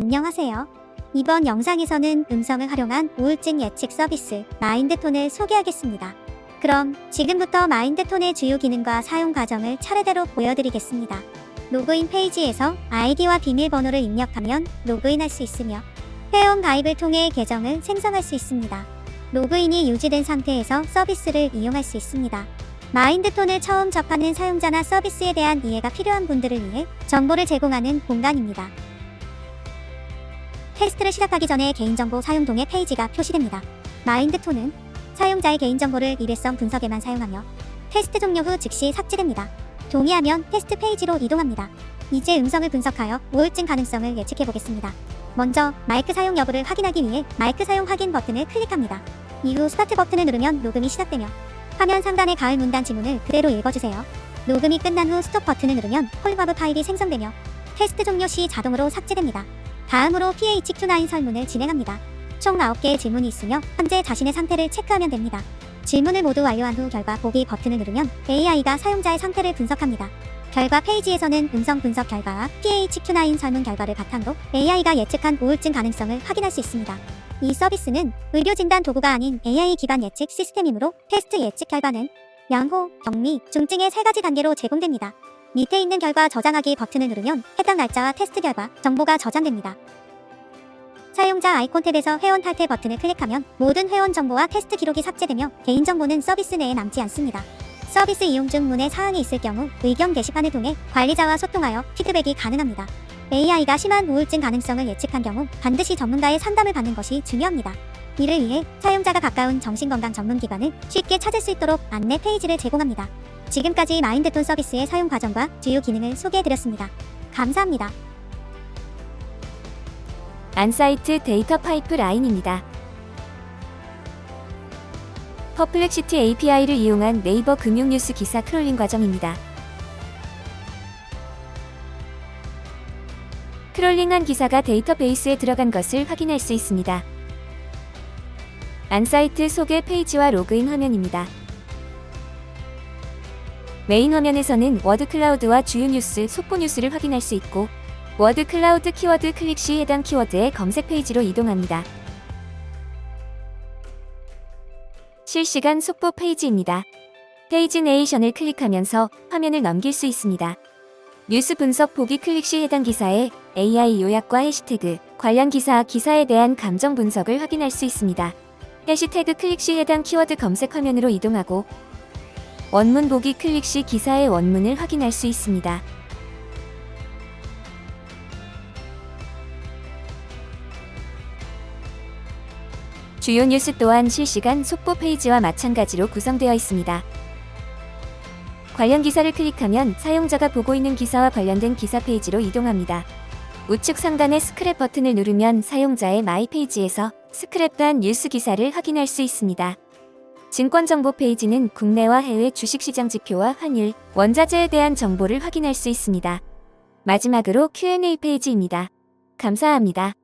안녕하세요. 이번 영상에서는 음성을 활용한 우울증 예측 서비스 마인드톤을 소개하겠습니다. 그럼 지금부터 마인드톤의 주요 기능과 사용 과정을 차례대로 보여드리겠습니다. 로그인 페이지에서 아이디와 비밀번호를 입력하면 로그인할 수 있으며 회원 가입을 통해 계정을 생성할 수 있습니다. 로그인이 유지된 상태에서 서비스를 이용할 수 있습니다. 마인드톤을 처음 접하는 사용자나 서비스에 대한 이해가 필요한 분들을 위해 정보를 제공하는 공간입니다. 테스트를 시작하기 전에 개인정보 사용 동의 페이지가 표시됩니다. 마인드톤은 사용자의 개인정보를 일회성 분석에만 사용하며 테스트 종료 후 즉시 삭제됩니다. 동의하면 테스트 페이지로 이동합니다. 이제 음성을 분석하여 우울증 가능성을 예측해 보겠습니다. 먼저 마이크 사용 여부를 확인하기 위해 마이크 사용 확인 버튼을 클릭합니다. 이후 스타트 버튼을 누르면 녹음이 시작되며 화면 상단의 가을 문단 지문을 그대로 읽어주세요. 녹음이 끝난 후 스톱 버튼을 누르면 폴바브 파일이 생성되며 테스트 종료 시 자동으로 삭제됩니다. 다음으로 PHQ9 설문을 진행합니다. 총 9개의 질문이 있으며 현재 자신의 상태를 체크하면 됩니다. 질문을 모두 완료한 후 결과 보기 버튼을 누르면 AI가 사용자의 상태를 분석합니다. 결과 페이지에서는 음성 분석 결과와 PHQ9 설문 결과를 바탕으로 AI가 예측한 우울증 가능성을 확인할 수 있습니다. 이 서비스는 의료 진단 도구가 아닌 AI 기반 예측 시스템이므로 테스트 예측 결과는 양호, 경미, 중증의 세 가지 단계로 제공됩니다. 밑에 있는 결과 저장하기 버튼을 누르면 해당 날짜와 테스트 결과 정보가 저장됩니다. 사용자 아이콘 탭에서 회원 탈퇴 버튼을 클릭하면 모든 회원 정보와 테스트 기록이 삭제되며 개인정보는 서비스 내에 남지 않습니다. 서비스 이용 중 문의 사항이 있을 경우 의견 게시판을 통해 관리자와 소통하여 피드백이 가능합니다. AI가 심한 우울증 가능성을 예측한 경우 반드시 전문가의 상담을 받는 것이 중요합니다. 이를 위해 사용자가 가까운 정신건강 전문기관을 쉽게 찾을 수 있도록 안내 페이지를 제공합니다. 지금까지 마인드톤 서비스의 사용 과정과 주요 기능을 소개해드렸습니다. 감사합니다. 안사이트 데이터 파이프라인입니다. 퍼플렉시티 API를 이용한 네이버 금융 뉴스 기사 크롤링 과정입니다. 크롤링한 기사가 데이터베이스에 들어간 것을 확인할 수 있습니다. 안사이트 소개 페이지와 로그인 화면입니다. 메인 화면에서는 워드 클라우드와 주요 뉴스, 속보 뉴스를 확인할 수 있고 워드 클라우드 키워드 클릭 시 해당 키워드의 검색 페이지로 이동합니다. 실시간 속보 페이지입니다. 페이지 네이션을 클릭하면서 화면을 넘길 수 있습니다. 뉴스 분석 보기 클릭 시 해당 기사의 AI 요약과 해시태그, 관련 기사, 기사에 대한 감정 분석을 확인할 수 있습니다. 해시태그 클릭 시 해당 키워드 검색 화면으로 이동하고 원문 보기 클릭 시 기사의 원문을 확인할 수 있습니다. 주요 뉴스 또한 실시간 속보 페이지와 마찬가지로 구성되어 있습니다. 관련 기사를 클릭하면 사용자가 보고 있는 기사와 관련된 기사 페이지로 이동합니다. 우측 상단의 스크랩 버튼을 누르면 사용자의 마이 페이지에서 스크랩한 뉴스 기사를 확인할 수 있습니다. 증권 정보 페이지는 국내와 해외 주식시장 지표와 환율, 원자재에 대한 정보를 확인할 수 있습니다. 마지막으로 Q&A 페이지입니다. 감사합니다.